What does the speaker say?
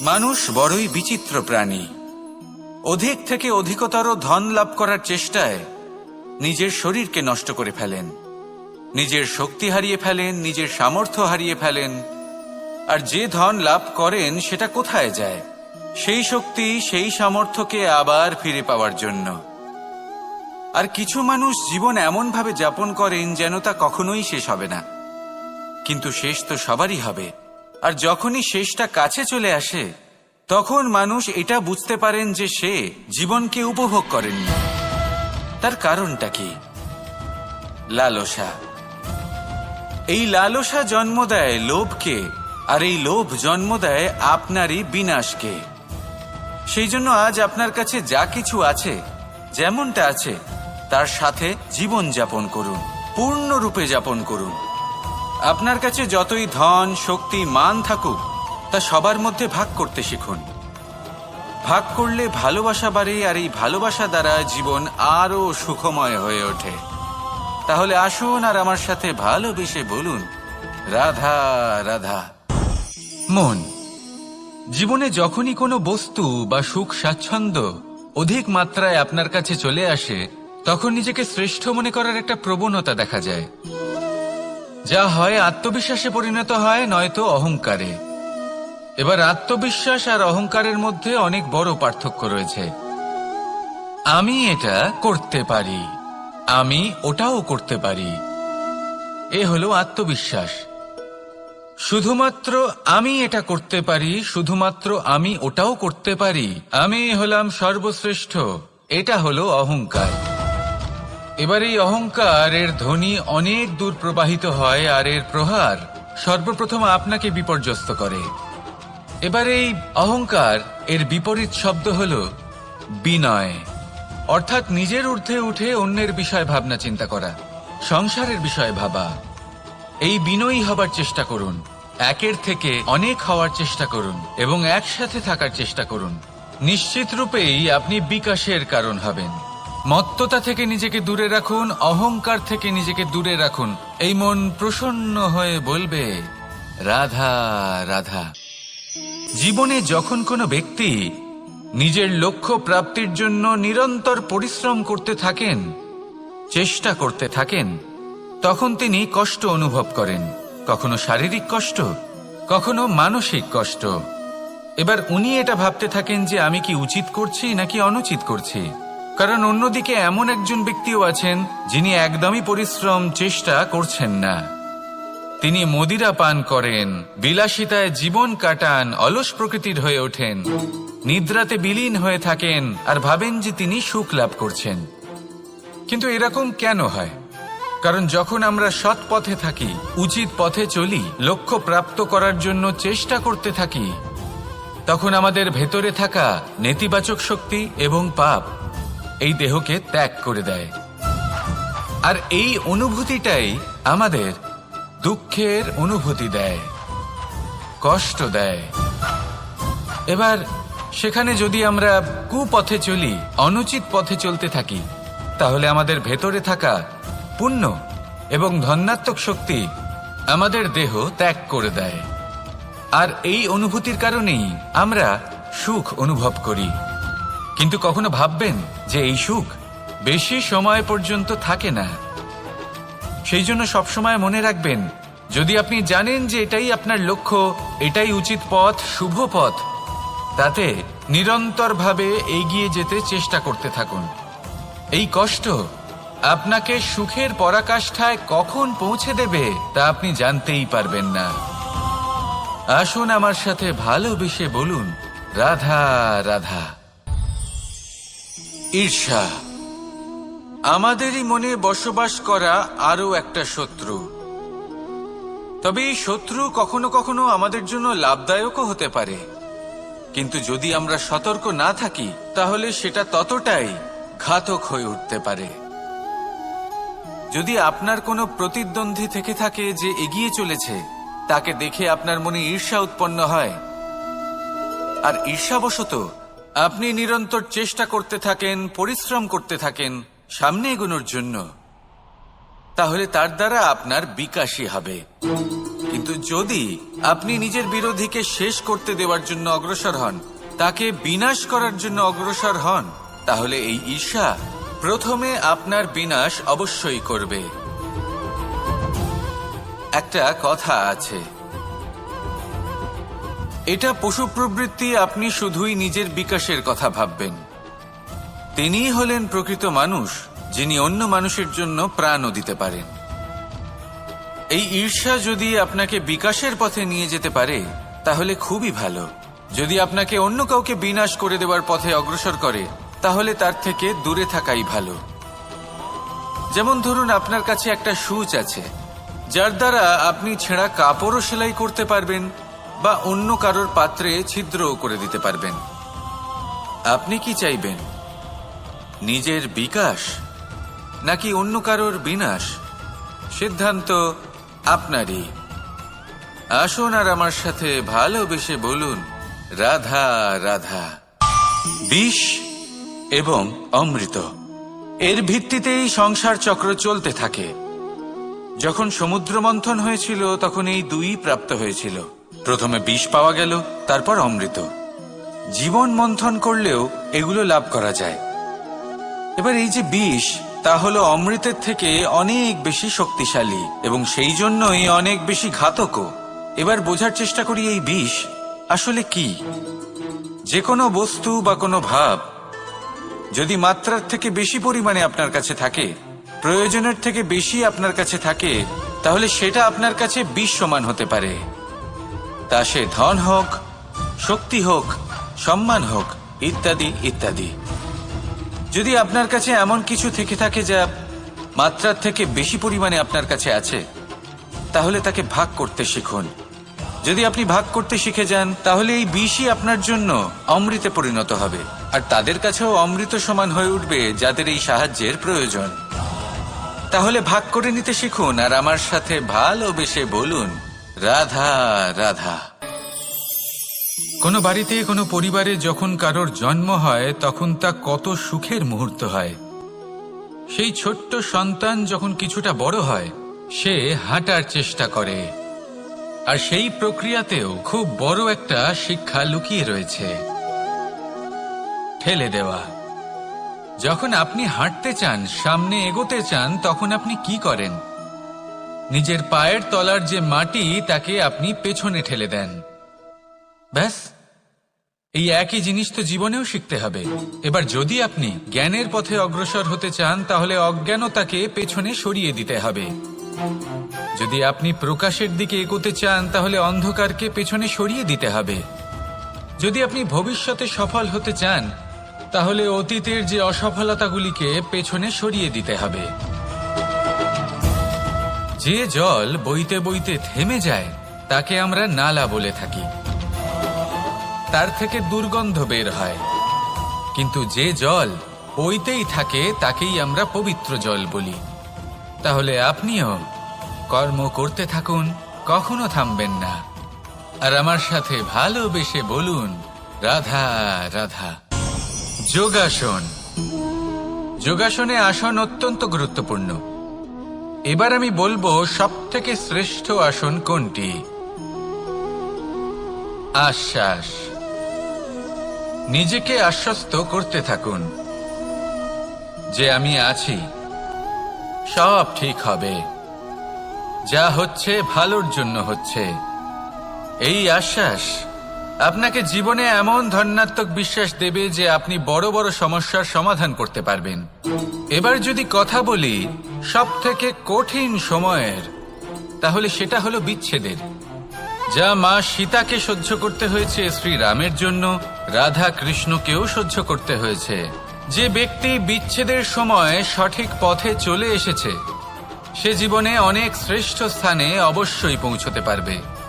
মানুষ বড়ই বিচিত্র প্রাণী। অধিক থেকে অধিকতর ধন লাভ করার চেষ্টায় নিজের শরীরকে নষ্ট করে ফেলেন। নিজের শক্তি হারিয়ে ফেলেন, নিজের সামর্থ্য হারিয়ে ফেলেন। আর যে ধন লাভ করেন, সেটা কোথায় যায়? সেই শক্তি, সেই সামর্থ্যকে আবার ফিরে পাওয়ার জন্য। আর কিছু মানুষ জীবন এমনভাবে যাপন করেন যেন তা কখনোই শেষ হবে না। কিন্তু শেষ তো সবারই হবে। আর যখনই শেষটা কাছে চলে আসে, তখন মানুষ এটা বুঝতে পারেন যে সে জীবনকে উপভোগ করেননি তার কারণটা কি? লালসা। এই লালসা জন্ম দেয় লোভকে, আর এই লোভ জন্ম দেয় আপনারই বিনাশকে। সেই জন্য আজ আপনার কাছে যা কিছু আছে, যেমনটা আছে, তার সাথে জীবন যাপন করুন, পূর্ণরূপে যাপন করুন। আপনার কাছে যতই ধন, শক্তি, মান থাকুক, তা সবার মধ্যে ভাগ করতে শিখুন। ভাগ করলে ভালোবাসা বাড়ে আর এই ভালোবাসা দ্বারা জীবন আরও সুখময় হয়ে ওঠে। তাহলে আসুন আর আমার সাথে ভালোবেসে বলুন, রাধা রাধা। মন, জীবনে যখনই কোনো বস্তু বা সুখ, স্বাচ্ছন্দ্য অধিক মাত্রায় আপনার কাছে চলে আসে, তখন নিজেকে শ্রেষ্ঠ মনে করার একটা প্রবণতা দেখা যায়। যা হয় আত্মবিশ্বাসে পরিণত হয়, নয়তো অহংকারে। এবার আত্মবিশ্বাস আর অহংকারের মধ্যে অনেক বড় পার্থক্য রয়েছে। আমি এটা করতে পারি, আমি ওটাও করতে পারি। এ হলো আত্মবিশ্বাস। শুধুমাত্র আমি এটা করতে পারি, শুধুমাত্র আমি ওটাও করতে পারি, আমি হলাম সর্বশ্রেষ্ঠ, এটা হলো অহংকার। এবার এই অহংকার এর ধ্বনি অনেক দূর প্রবাহিত হয় আর এর প্রহার সর্বপ্রথম আপনাকে বিপর্যস্ত করে। এবার এই অহংকার এর বিপরীত শব্দ হল বিনয়, অর্থাৎ নিজের ঊর্ধ্বে উঠে অন্যের বিষয় ভাবনা চিন্তা করা, সংসারের বিষয়ে ভাবা। এই বিনয়ী হবার চেষ্টা করুন, একের থেকে অনেক হওয়ার চেষ্টা করুন এবং একসাথে থাকার চেষ্টা করুন। নিশ্চিত রূপেই আপনি বিকাশের কারণ হবেন। মত্ততা থেকে নিজেকে দূরে রাখুন, অহংকার থেকে নিজেকে দূরে রাখুন। এই মন প্রসন্ন হয়ে বলবে, রাধা রাধা। জীবনে যখন কোনো ব্যক্তি নিজের লক্ষ্য প্রাপ্তির জন্য নিরন্তর পরিশ্রম করতে থাকেন, চেষ্টা করতে থাকেন, তখন তিনি কষ্ট অনুভব করেন। কখনো শারীরিক কষ্ট, কখনো মানসিক কষ্ট। এবার উনি এটা ভাবতে থাকেন যে আমি কি উচিত করছি নাকি অনুচিত করছি। কারণ অন্যদিকে এমন একজন ব্যক্তিও আছেন যিনি একদমই পরিশ্রম, চেষ্টা করছেন না। তিনি মদিরা পান করেন, বিলাসিতায় জীবন কাটান, অলস প্রকৃতির হয়ে ওঠেন, নিদ্রাতে বিলীন হয়ে থাকেন আর ভাবেন যে তিনি সুখ লাভ করছেন। কিন্তু এরকম কেন হয়? কারণ যখন আমরা সৎ পথে থাকি, উচিত পথে চলি, লক্ষ্য প্রাপ্ত করার জন্য চেষ্টা করতে থাকি, তখন আমাদের ভেতরে থাকা নেতিবাচক শক্তি এবং পাপ এই দেহকে ত্যাগ করে দেয়। আর এই অনুভূতিটাই আমাদের দুঃখের অনুভূতি দেয়, কষ্ট দেয়। এবার সেখানে যদি আমরা কুপথে চলি, অনুচিত পথে চলতে থাকি, তাহলে আমাদের ভেতরে থাকা পুণ্য এবং ধন্যাত্মক শক্তি আমাদের দেহ ত্যাগ করে দেয়। আর এই অনুভূতির কারণেই আমরা সুখ অনুভব করি। কিন্তু কখনো ভাববেন যে এই সুখ বেশি সময় পর্যন্ত থাকে না। সেই জন্য সবসময় মনে রাখবেন, যদি আপনি জানেন যে এটাই আপনার লক্ষ্য, এটাই উচিত পথ, শুভ পথ, তাতে নিরন্তরভাবে এগিয়ে যেতে চেষ্টা করতে থাকুন। এই কষ্ট আপনাকে সুখের পরাকাষ্ঠায় কখন পৌঁছে দেবে তা আপনি জানতেই পারবেন না। আসুন আমার সাথে ভালোবেসে বলুন, রাধা রাধা। ঈর্ষা। আমাদেরই মনে বসবাস করা আরও একটা শত্রু। তবে এই শত্রু কখনো কখনো আমাদের জন্য লাভদায়কও হতে পারে। কিন্তু যদি আমরা সতর্ক না থাকি, তাহলে সেটা ততটাই ঘাতক হয়ে উঠতে পারে। যদি আপনার কোনো প্রতিদ্বন্দ্বী থেকে থাকে যে এগিয়ে চলেছে, তাকে দেখে আপনার মনে ঈর্ষা উৎপন্ন হয়। আর ঈর্ষাবশত আপনি নিরন্তর চেষ্টা করতে থাকেন, পরিশ্রম করতে থাকেন, সামনে এগোনোর জন্য। তাহলে তার দ্বারা আপনার বিকাশই হবে। কিন্তু যদি আপনি নিজের বিরোধীকে শেষ করতে দেওয়ার জন্য অগ্রসর হন, তাকে বিনাশ করার জন্য অগ্রসর হন, তাহলে এই ঈর্ষা প্রথমে আপনার বিনাশ অবশ্যই করবে। একটা কথা আছে। এটা পশু প্রবৃত্তি আপনি শুধুই নিজের বিকাশের কথা ভাববেন। তিনিই হলেন প্রকৃত মানুষ, যিনি অন্য মানুষের জন্য প্রাণও দিতে পারেন। এই ঈর্ষা যদি আপনাকে বিকাশের পথে নিয়ে যেতে পারে, তাহলে খুবই ভালো। যদি আপনাকে অন্য কাউকে বিনাশ করে দেওয়ার পথে অগ্রসর করে, তাহলে তার থেকে দূরে থাকাই ভালো। যেমন ধরুন আপনার কাছে একটা সুচ আছে, যার দ্বারা আপনি ছেঁড়া কাপড়ও সেলাই করতে পারবেন বা অন্য কারোর পাত্রে ছিদ্রও করে দিতে পারবেন। আপনি কি চাইবেন? নিজের বিকাশ নাকি অন্য কারোর বিনাশ? সিদ্ধান্ত আপনারই। আসুন আর আমার সাথে ভালোবেসে বলুন, রাধা রাধা। বিষ এবং অমৃত। এর ভিত্তিতেই সংসার চক্র চলতে থাকে। যখন সমুদ্র মন্থন হয়েছিল, তখন এই দুই প্রাপ্ত হয়েছিল। প্রথমে বিষ পাওয়া গেল, তারপর অমৃত। জীবন মন্থন করলেও এগুলো লাভ করা যায়। এবার এই যে বিষ, তা হলো অমৃতের থেকে অনেক বেশি শক্তিশালী এবং সেই জন্যই অনেক বেশি ঘাতকও। এবার বোঝার চেষ্টা করি এই বিষ আসলে কি? যে কোনো বস্তু বা কোনো ভাব যদি মাত্রার থেকে বেশি পরিমাণে আপনার কাছে থাকে, প্রয়োজনের থেকে বেশি আপনার কাছে থাকে, তাহলে সেটা আপনার কাছে বিষ সমান হতে পারে। তা সে ধন হোক, শক্তি হোক, সম্মান হোক, ইত্যাদি ইত্যাদি। যদি আপনার কাছে এমন কিছু থেকে থাকে যা মাত্রার থেকে বেশি পরিমাণে আপনার কাছে আছে, তাহলে তাকে ভাগ করতে শিখুন। যদি আপনি ভাগ করতে শিখে যান, তাহলে এই বিষই আপনার জন্য অমৃতে পরিণত হবে। আর তাদের কাছেও অমৃত সমান হয়ে উঠবে যাদের এই সাহায্যের প্রয়োজন। তাহলে ভাগ করে নিতে শিখুন আর আমার সাথে ভালোবেসে বলুন। রাধা রাধা। কোনো বাড়িতে, কোনো পরিবারে যখন কারোর জন্ম হয়, তখন তা কত সুখের মুহূর্ত হয়। সেই ছোট্ট সন্তান যখন কিছুটা বড় হয়, সে হাঁটার চেষ্টা করে। আর সেই প্রক্রিয়াতেও খুব বড় একটা শিক্ষা লুকিয়ে রয়েছে। ঠেলে দেওয়া। যখন আপনি হাঁটতে চান, সামনে এগোতে চান, তখন আপনি কি করেন? নিজের পায়ের তলার যে মাটি, তাকে আপনি পেছনে ঠেলে দেন। ব্যাস। এই একই জিনিস তো জীবনেও শিখতে হবে। এবার যদি আপনি জ্ঞানের পথে অগ্রসর হতে চান, তাহলে অজ্ঞানতাকে পেছনে সরিয়ে দিতে হবে। যদি আপনি প্রকাশের দিকে এগোতে চান, তাহলে অন্ধকারকে পেছনে সরিয়ে দিতে হবে। যদি আপনি ভবিষ্যতে সফল হতে চান, তাহলে অতীতের যে অসফলতাগুলিকে পেছনে সরিয়ে দিতে হবে। যে জল বইতে বইতে থেমে যায়, তাকে আমরা নালা বলে থাকি। তার থেকে দুর্গন্ধ বের হয়। কিন্তু যে জল বইতেই থাকে, তাকেই আমরা পবিত্র জল বলি। তাহলে আপনিও কর্ম করতে থাকুন, কখনো থামবেন না। আর আমার সাথে ভালোবেসে বলুন, রাধা রাধা। যোগাসন। যোগাসনে আসন অত্যন্ত গুরুত্বপূর্ণ। এবার আমি বলব সব থেকে শ্রেষ্ঠ আসন কোনটি? আশ্বাস। নিজেকে আশ্বস্ত করতে থাকুন। যে আমি আছি, সব ঠিক হবে। যা হচ্ছে, ভালোর জন্য হচ্ছে। এই আশ্বাস আপনাকে জীবনে এমন ধন্যাত্মক বিশ্বাস দেবে যে আপনি বড় বড় সমস্যার সমাধান করতে পারবেন। এবার যদি কথা বলি সব থেকে কঠিন সময়ের। তাহলে সেটা হলো বিচ্ছেদের। যা মা সীতাকে সহ্য করতে হয়েছে শ্রীরামের জন্য, রাধা কৃষ্ণকেও সহ্য করতে হয়েছে। যে ব্যক্তি বিচ্ছেদের সময় সঠিক পথে চলে এসেছে, সে জীবনে অনেক শ্রেষ্ঠ স্থানে অবশ্যই পৌঁছতে পারবে।